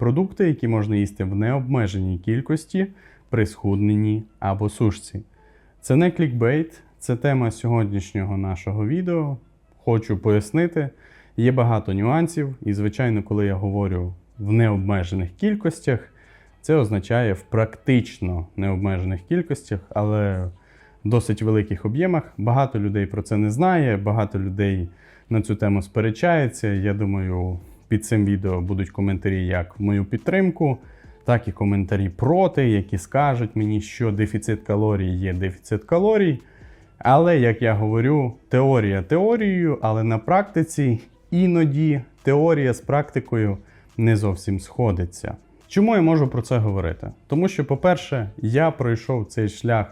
продукти, які можна їсти в необмеженій кількості при схудненні або сушці. Це не клікбейт, це тема сьогоднішнього нашого відео. Хочу пояснити, є багато нюансів, і, звичайно, коли я говорю в необмежених кількостях, це означає в практично необмежених кількостях, але в досить великих об'ємах. Багато людей про це не знає, багато людей на цю тему сперечається. Я думаю, під цим відео будуть коментарі як в мою підтримку, так і коментарі проти, які скажуть мені, що дефіцит калорій є дефіцит калорій. Але, як я говорю, теорія теорією, але на практиці іноді теорія з практикою не зовсім сходиться. Чому я можу про це говорити? Тому що, по-перше, я пройшов цей шлях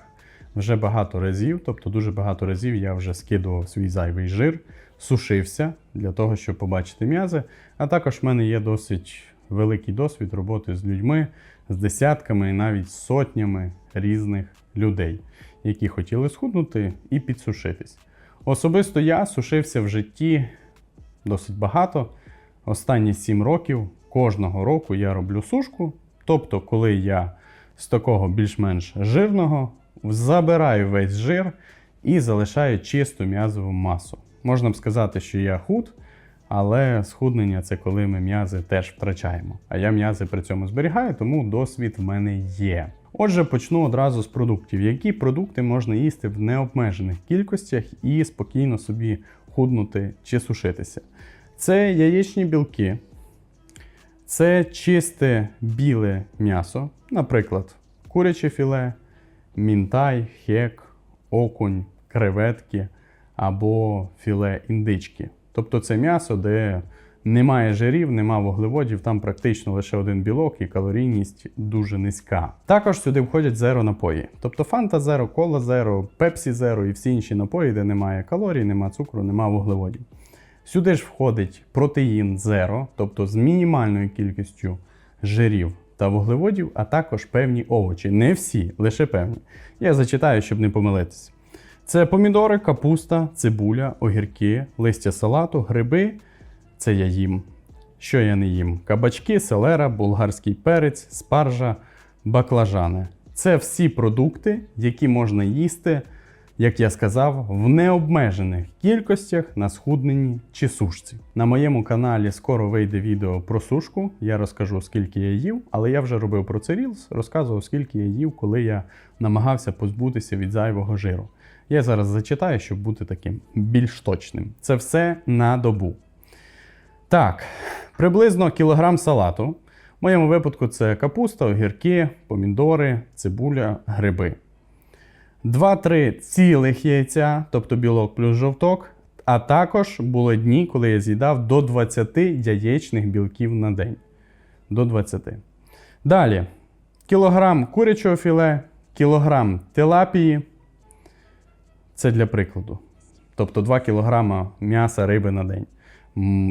вже багато разів, тобто дуже багато разів я вже скидував свій зайвий жир, сушився для того, щоб побачити м'язи. А також в мене є досить великий досвід роботи з людьми, з десятками і навіть сотнями різних людей, які хотіли схуднути і підсушитись. Особисто я сушився в житті досить багато. Останні 7 років кожного року я роблю сушку. Тобто, коли я з такого більш-менш жирного забираю весь жир і залишаю чисту м'язову масу. Можна б сказати, що я худ, але схуднення це коли ми м'язи теж втрачаємо. А я м'язи при цьому зберігаю, тому досвід в мене є. Отже, почну одразу з продуктів. Які продукти можна їсти в необмежених кількостях і спокійно собі худнути чи сушитися? Це яєчні білки, це чисте біле м'ясо, наприклад, куряче філе, мінтай, хек, окунь, креветки або філе індички. Тобто це м'ясо, де немає жирів, немає вуглеводів, там практично лише один білок і калорійність дуже низька. Також сюди входять зеро напої, тобто Фанта Зеро, Кола Зеро, Пепсі Зеро і всі інші напої, де немає калорій, немає цукру, немає вуглеводів. Сюди ж входить протеїн зеро, тобто з мінімальною кількістю жирів та вуглеводів, а також певні овочі. Не всі, лише певні. Я зачитаю, щоб не помилитися. Це помідори, капуста, цибуля, огірки, листя салату, гриби. Це я їм. Що я не їм? Кабачки, селера, болгарський перець, спаржа, баклажани. Це всі продукти, які можна їсти, як я сказав, в необмежених кількостях на схудненні чи сушці. На моєму каналі скоро вийде відео про сушку. Я розкажу, скільки я їв, але я вже робив про це Reels, розказував, скільки я їв, коли я намагався позбутися від зайвого жиру. Я зараз зачитаю, щоб бути таким більш точним. Це все на добу. Так, приблизно кілограм салату. В моєму випадку це капуста, огірки, помідори, цибуля, гриби. 2-3 цілих яйця, тобто білок плюс жовток. А також були дні, коли я з'їдав до 20 яєчних білків на день. До 20. Далі, кілограм курячого філе, кілограм тилапії. Це для прикладу. Тобто 2 кг м'яса риби на день.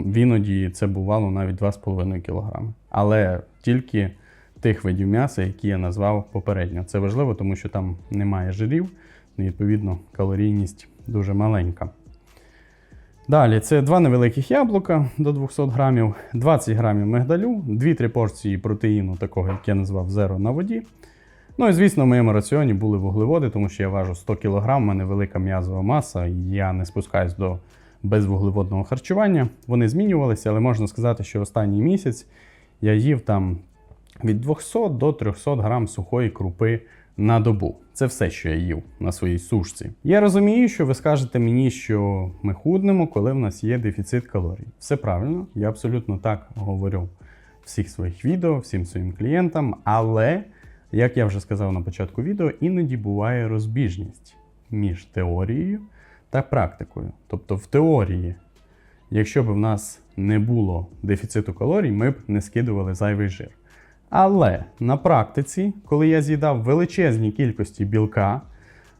В іноді це бувало навіть 2,5 кг. Але тільки тих видів м'яса, які я назвав попередньо. Це важливо, тому що там немає жирів, і, відповідно, калорійність дуже маленька. Далі це два невеликих яблука до 200 грамів, 20 грамів мигдалю, 2-3 порції протеїну, такого, як я назвав зеро на воді. Ну і звісно, в моєму раціоні були вуглеводи, тому що я важу 100 кг, в мене велика м'язова маса, я не спускаюсь до безвуглеводного харчування. Вони змінювалися, але можна сказати, що останній місяць я їв там від 200 до 300 грам сухої крупи на добу. Це все, що я їв на своїй сушці. Я розумію, що ви скажете мені, що ми худнемо, коли в нас є дефіцит калорій. Все правильно, я абсолютно так говорю всіх своїх відео, всім своїм клієнтам, але. Як я вже сказав на початку відео, іноді буває розбіжність між теорією та практикою. Тобто, в теорії, якщо б в нас не було дефіциту калорій, ми б не скидували зайвий жир. Але на практиці, коли я з'їдав величезні кількості білка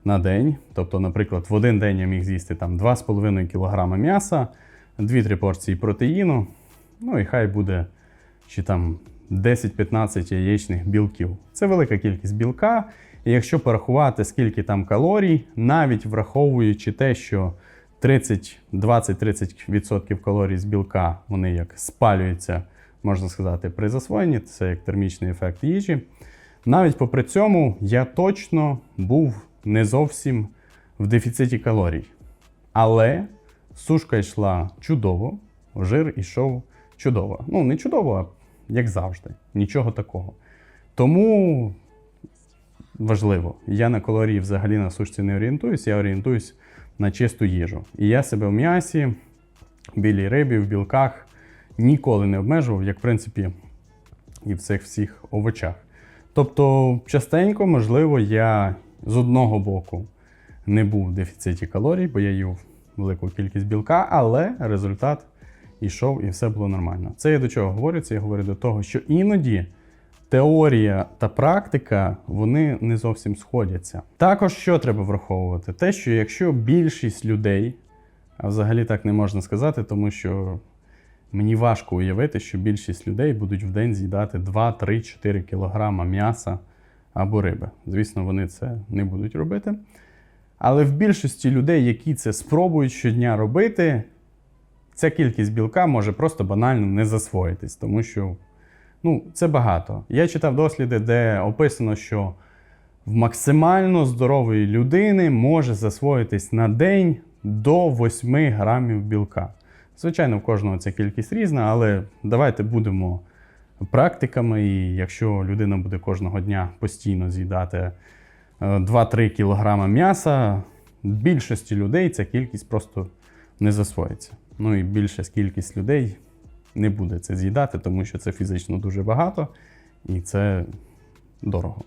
на день, тобто, наприклад, в один день я міг з'їсти там 2,5 кг м'яса, 2-3 порції протеїну, ну і хай буде чи там 10-15 яєчних білків. Це велика кількість білка. І якщо порахувати, скільки там калорій, навіть враховуючи те, що 30, 20-30% калорій з білка вони як спалюються можна сказати, при засвоєнні, це як термічний ефект їжі. Навіть попри цьому, я точно був не зовсім в дефіциті калорій. Але сушка йшла чудово, жир йшов чудово. Ну, не чудово, а як завжди. Нічого такого. Тому важливо, я на калорії взагалі на сушці не орієнтуюсь, я орієнтуюсь на чисту їжу. І я себе в м'ясі, білій рибі, в білках ніколи не обмежував, як в принципі і в цих всіх овочах. Тобто, частенько, можливо, я з одного боку не був в дефіциті калорій, бо я їв велику кількість білка, але результат йшов і все було нормально. Це я до чого говорю? Це я говорю до того, що іноді теорія та практика вони не зовсім сходяться. Також що треба враховувати? Те, що якщо більшість людей, а взагалі так не можна сказати, тому що мені важко уявити, що більшість людей будуть в день з'їдати 2, 3, 4 кілограма м'яса або риби. Звісно, вони це не будуть робити. Але в більшості людей, які це спробують щодня робити, ця кількість білка може просто банально не засвоїтись, тому що ну, це багато. Я читав досліди, де описано, що в максимально здорової людини може засвоїтись на день до 8 грамів білка. Звичайно, в кожного ця кількість різна, але давайте будемо практиками. І якщо людина буде кожного дня постійно з'їдати е, 2-3 кілограми м'яса, більшості людей ця кількість просто не засвоїться. Ну і більша кількість людей не буде це з'їдати, тому що це фізично дуже багато і це дорого.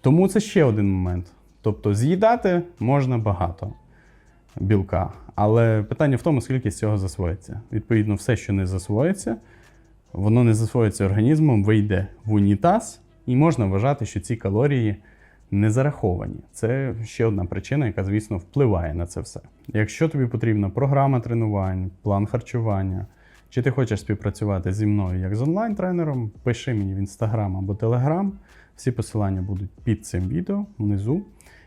Тому це ще один момент. Тобто з'їдати можна багато білка, але питання в тому, скільки з цього засвоїться. Відповідно, все, що не засвоїться, воно не засвоїться організмом, вийде в унітаз, і можна вважати, що ці калорії не зараховані. Це ще одна причина, яка, звісно, впливає на це все. Якщо тобі потрібна програма тренувань, план харчування, чи ти хочеш співпрацювати зі мною як з онлайн-тренером, пиши мені в інстаграм або телеграм. Всі посилання будуть під цим відео внизу.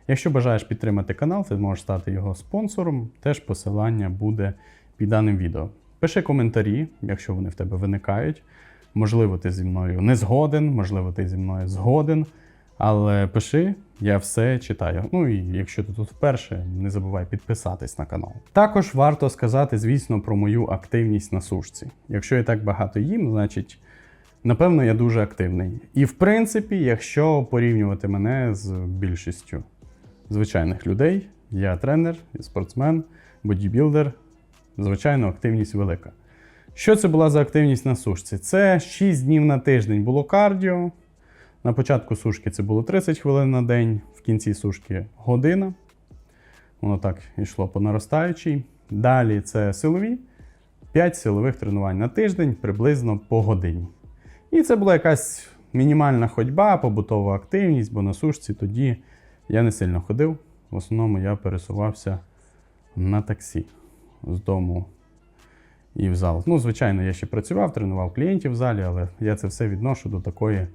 Якщо бажаєш підтримати канал, ти можеш стати його спонсором. Теж посилання буде під даним відео. Пиши коментарі, якщо вони в тебе виникають. Можливо, ти зі мною не згоден, можливо, ти зі мною згоден. Але пиши, я все читаю. Ну і якщо ти тут вперше, не забувай підписатись на канал. Також варто сказати, звісно, про мою активність на сушці. Якщо я так багато їм, значить, напевно, я дуже активний. І в принципі, якщо порівнювати мене з більшістю звичайних людей, я тренер, спортсмен, бодібілдер, звичайно, активність велика. Що це була за активність на сушці? Це 6 днів на тиждень було кардіо. На початку сушки це було 30 хвилин на день, в кінці сушки година. Воно так йшло по наростаючій. Далі це силові, 5 силових тренувань на тиждень, приблизно по годині. І це була якась мінімальна ходьба, побутова активність, бо на сушці тоді я не сильно ходив. В основному я пересувався на таксі з дому і в зал. Ну, звичайно, я ще працював, тренував клієнтів в залі, але я це все відношу до такої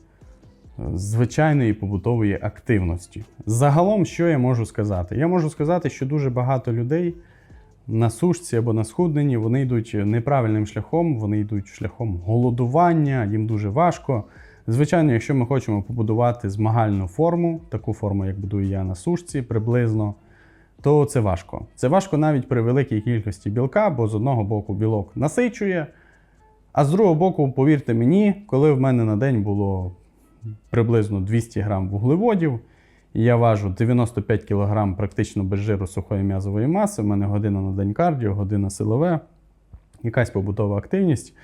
звичайної побутової активності. Загалом, що я можу сказати? Я можу сказати, що дуже багато людей на сушці або на схудненні вони йдуть неправильним шляхом, вони йдуть шляхом голодування, їм дуже важко. Звичайно, якщо ми хочемо побудувати змагальну форму, таку форму, як будую я на сушці, приблизно, то це важко. Це важко навіть при великій кількості білка, бо з одного боку білок насичує, а з другого боку, повірте мені, коли в мене на день було приблизно 200 грам вуглеводів, я важу 95 кг практично без жиру сухої м'язової маси, в мене година на день кардіо, година силове, якась побутова активність.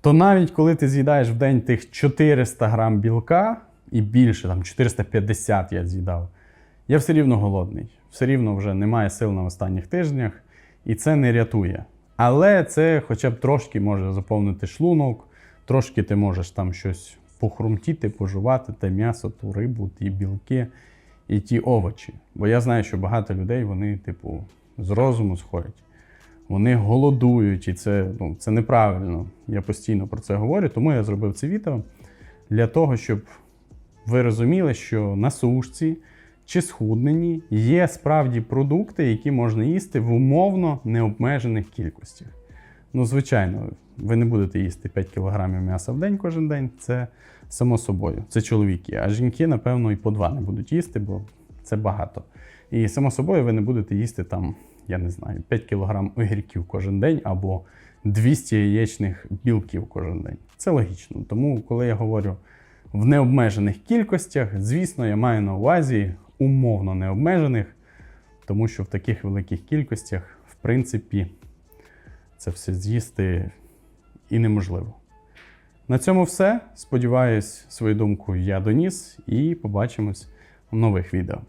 То навіть коли ти з'їдаєш в день тих 400 грам білка і більше, там 450 я з'їдав, я все рівно голодний. Все рівно вже немає сил на останніх тижнях, і це не рятує. Але це хоча б трошки може заповнити шлунок, трошки ти можеш там щось похрумтіти, пожувати, те м'ясо, ту рибу, ті білки і ті овочі. Бо я знаю, що багато людей вони, типу, з розуму сходять. Вони голодують, і це, ну, це неправильно. Я постійно про це говорю, тому я зробив це відео для того, щоб ви розуміли, що на сушці чи схудненні є справді продукти, які можна їсти в умовно необмежених кількостях. Ну, звичайно, ви не будете їсти 5 кг м'яса в день кожен день, це само собою. Це чоловіки. А жінки, напевно, і по два не будуть їсти, бо це багато. І само собою ви не будете їсти там, я не знаю, 5 кг огірків кожен день або 200 яєчних білків кожен день. Це логічно. Тому, коли я говорю в необмежених кількостях, звісно, я маю на увазі умовно необмежених, тому що в таких великих кількостях, в принципі, це все з'їсти і неможливо. На цьому все. Сподіваюсь, свою думку я доніс і побачимось в нових відео.